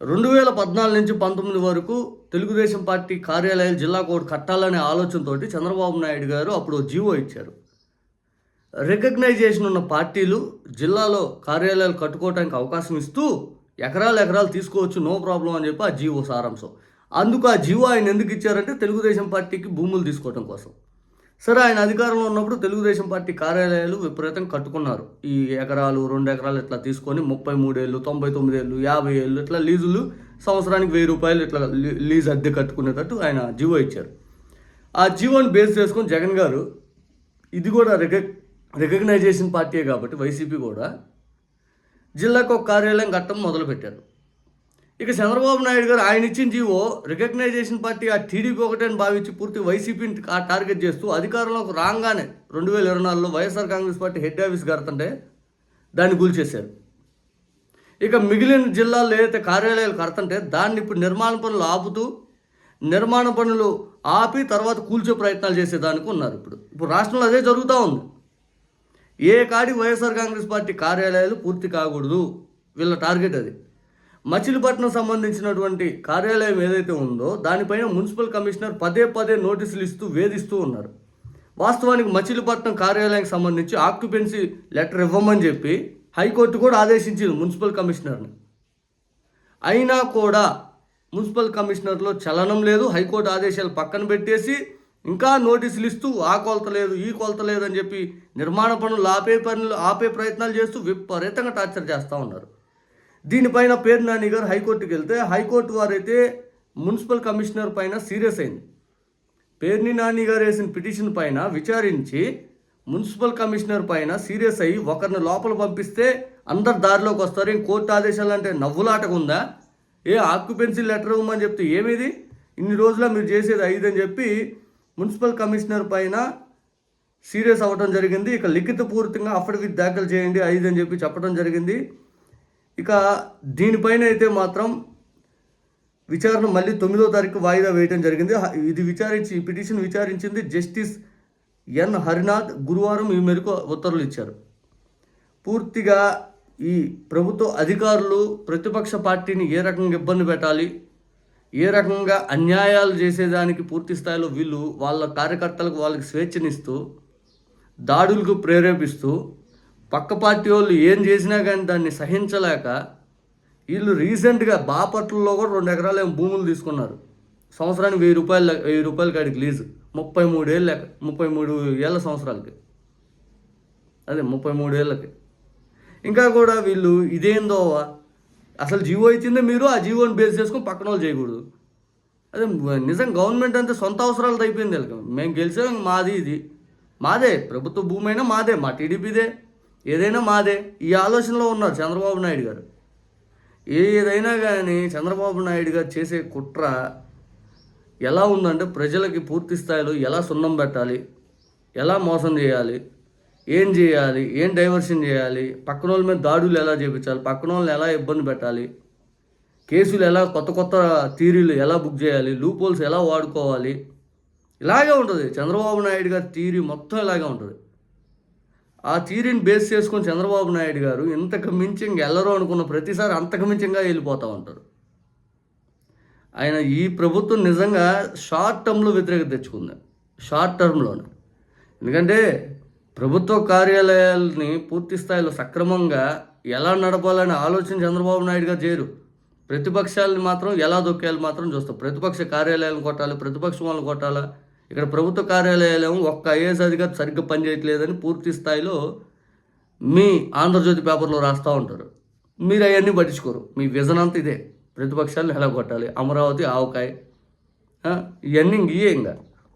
రెండు వేల పద్నాలుగు నుంచి పంతొమ్మిది వరకు తెలుగుదేశం పార్టీ కార్యాలయాలు జిల్లా కోర్టు కట్టాలనే ఆలోచనతోటి చంద్రబాబు నాయుడు గారు అప్పుడు జీవో ఇచ్చారు. రికగ్నైజేషన్ ఉన్న పార్టీలు జిల్లాలో కార్యాలయాలు కట్టుకోవడానికి అవకాశం ఇస్తూ ఎకరాలు ఎకరాలు తీసుకోవచ్చు నో ప్రాబ్లం అని చెప్పి ఆ జీవో సారాంశం. అందుకు ఆ జీవో ఆయన ఎందుకు ఇచ్చారంటే తెలుగుదేశం పార్టీకి భూములు తీసుకోవడం కోసం. సరే ఆయన అధికారంలో ఉన్నప్పుడు తెలుగుదేశం పార్టీ కార్యాలయాలు విపరీతం కట్టుకున్నారు. ఈ ఎకరాలు రెండు ఎకరాలు ఇట్లా తీసుకొని ముప్పై మూడేళ్ళు తొంభై తొమ్మిది ఏళ్ళు యాభై ఏళ్ళు ఇట్లా లీజులు సంవత్సరానికి వెయ్యి రూపాయలు ఇట్లా లీజ్ అద్దె కట్టుకునేటట్టు ఆయన జీవో ఇచ్చారు. ఆ జీవోని బేస్ చేసుకొని జగన్ గారు ఇది కూడా రికగ్ రికగ్నైజేషన్ పార్టీయే కాబట్టి వైసీపీ కూడా జిల్లాకు ఒక కార్యాలయం కట్టడం మొదలుపెట్టారు. ఇక చంద్రబాబు నాయుడు గారు ఆయన ఇచ్చిన జీవో రికగ్నైజేషన్ పార్టీ ఆ టీడీపీ ఒకటే అని భావించి పూర్తి వైసీపీని టార్గెట్ చేస్తూ అధికారంలోకి రాగానే రెండు వేల ఇరవై నాలుగులో YSR Congress party head office కడుతుంటే దాన్ని కూల్చేశారు. ఇక మిగిలిన జిల్లాల్లో ఏదైతే కార్యాలయాలు కడుతుంటే దాన్ని ఇప్పుడు నిర్మాణ పనులు ఆపుతూ నిర్మాణ పనులు ఆపి తర్వాత కూల్చే ప్రయత్నాలు చేసేదానికి ఉన్నారు ఇప్పుడు. ఇప్పుడు రాష్ట్రంలో అదే జరుగుతూ ఉంది. ఏ కాడి వైఎస్ఆర్ కాంగ్రెస్ పార్టీ కార్యాలయాలు పూర్తి కాకూడదు. వీళ్ళ టార్గెట్ అది. మచిలీపట్నం సంబంధించినటువంటి కార్యాలయం ఏదైతే ఉందో దానిపైన మున్సిపల్ కమిషనర్ పదే పదే నోటీసులు ఇస్తూ వేధిస్తూ ఉన్నారు. వాస్తవానికి మచిలీపట్నం కార్యాలయానికి సంబంధించి ఆక్యుపెన్సీ లెటర్ ఇవ్వమని చెప్పి హైకోర్టు కూడా ఆదేశించింది మున్సిపల్ కమిషనర్ని. అయినా కూడా మున్సిపల్ కమిషనర్లో చలనం లేదు హైకోర్టు ఆదేశాలు పక్కన పెట్టేసి ఇంకా నోటీసులు ఇస్తూ ఆ కొలత లేదు ఈ కొలత లేదు అని చెప్పి నిర్మాణ పనులు ఆపే పనులు ఆపే ప్రయత్నాలు చేస్తూ విపరీతంగా టార్చర్ చేస్తూ ఉన్నారు. దీనిపైన పేరు నాని గారు హైకోర్టుకి వెళ్తే హైకోర్టు వారైతే మున్సిపల్ కమిషనర్ పైన సీరియస్ అయింది. పేర్ని నాని గారు వేసిన పిటిషన్ పైన విచారించి మున్సిపల్ కమిషనర్ పైన సీరియస్ అయ్యి ఒకరిని లోపల పంపిస్తే అందరు దారిలోకి వస్తారు. ఏం కోర్టు ఆదేశాలు అంటే నవ్వులాటగా ఉందా? ఏ ఆక్యుపెన్సీ లెటర్ ఇవ్వమని చెప్తే ఏమిది? ఇన్ని రోజుల మీరు చేసేది ఐదు అని చెప్పి మున్సిపల్ కమిషనర్ పైన సీరియస్ అవ్వడం జరిగింది. ఇక లిఖితపూర్వకంగా అఫిడవిట్ దాఖలు చేయండి ఐదు అని చెప్పి చెప్పడం జరిగింది. ఇక దీనిపైన అయితే మాత్రం విచారణ మళ్ళీ తొమ్మిదో తారీఖు వాయిదా వేయడం జరిగింది. ఇది విచారించి ఈ పిటిషన్ విచారించింది జస్టిస్ ఎన్. హరినాథ్ గురువారం ఈ మేరకు ఉత్తర్వులు ఇచ్చారు. పూర్తిగా ఈ ప్రభుత్వ అధికారులు ప్రతిపక్ష పార్టీని ఏ రకంగా ఇబ్బంది పెట్టాలి ఏ రకంగా అన్యాయాలు చేసేదానికి పూర్తి స్థాయిలో వీళ్ళు వాళ్ళ కార్యకర్తలకు వాళ్ళకి స్వేచ్ఛనిస్తూ దాడులకు ప్రేరేపిస్తూ పక్క పార్టీ వాళ్ళు ఏం చేసినా కానీ దాన్ని సహించలేక వీళ్ళు రీసెంట్గా బాపట్లలో కూడా రెండు ఎకరాలు ఏమో భూములు తీసుకున్నారు. సంవత్సరానికి వెయ్యి రూపాయలు వెయ్యి రూపాయల కాడికి లీజు. ముప్పై మూడు ముప్పై మూడు ఏళ్ళ సంవత్సరాలకి. అదే ముప్పై మూడు ఏళ్ళకి. ఇంకా కూడా వీళ్ళు ఇదేందో అసలు జీవో ఇచ్చిందే మీరు ఆ జీవోని బేస్ చేసుకొని పక్కన వాళ్ళు చేయకూడదు. అదే నిజం గవర్నమెంట్ అంతే సొంత అవసరాలతో అయిపోయింది వీళ్ళకి. మేము గెలిచాం మాది ఇది. మాదే ప్రభుత్వ భూమి అయినా మాదే మా టీడీపీదే. ఏదైనా మాదే. ఈ ఆలోచనలో ఉన్నారు చంద్రబాబు నాయుడు గారు. ఏదైనా కానీ చంద్రబాబు నాయుడు గారు చేసే కుట్ర ఎలా ఉందంటే ప్రజలకి పూర్తి స్థాయిలో ఎలా సున్నం పెట్టాలి ఎలా మోసం చేయాలి ఏం చేయాలి ఏం డైవర్షన్ చేయాలి పక్కన వాళ్ళ మీద దాడులు ఎలా చేయించాలి పక్కన వాళ్ళని ఎలా ఇబ్బంది పెట్టాలి కేసులు ఎలా కొత్త కొత్త థీరీలు ఎలా బుక్ చేయాలి లూపోల్స్ ఎలా వాడుకోవాలి ఇలాగే ఉంటుంది. చంద్రబాబు నాయుడు గారి థీరీ మొత్తం ఇలాగే ఉంటుంది. ఆ థీరీని బేస్ చేసుకొని చంద్రబాబు నాయుడు గారు ఇంతకు మించి ఇంకెళ్ళరు అనుకున్న ప్రతిసారి అంతకు మించింగా వెళ్ళిపోతూ ఉంటారు. ఆయన ఈ ప్రభుత్వం నిజంగా షార్ట్ టర్మ్లో వ్యతిరేకత తెచ్చుకుంది. షార్ట్ టర్మ్లోనే. ఎందుకంటే ప్రభుత్వ కార్యాలయాల్ని పూర్తి స్థాయిలో సక్రమంగా ఎలా నడపాలని ఆలోచన చంద్రబాబు నాయుడు గారు చేయరు. ప్రతిపక్షాలని మాత్రం ఎలా దొక్కేయాలి మాత్రం చూస్తాం ప్రతిపక్ష కార్యాలయాలను కొట్టాలి? ప్రతిపక్షం వాళ్ళని కొట్టాలా? ఇక్కడ ప్రభుత్వ కార్యాలయాలు ఒక్క ఐఏఎస్ అధికారి సరిగ్గా పనిచేయట్లేదని పూర్తి స్థాయిలో మీ ఆంధ్రజ్యోతి పేపర్లో రాస్తూ ఉంటారు. మీరు అవన్నీ పట్టించుకోరు. మీ విజన్ అంతా ఇదే. ప్రతిపక్షాలను ఎలా కొట్టాలి? అమరావతి ఆవకాయ ఇవన్నీ ఇంక ఇంకా.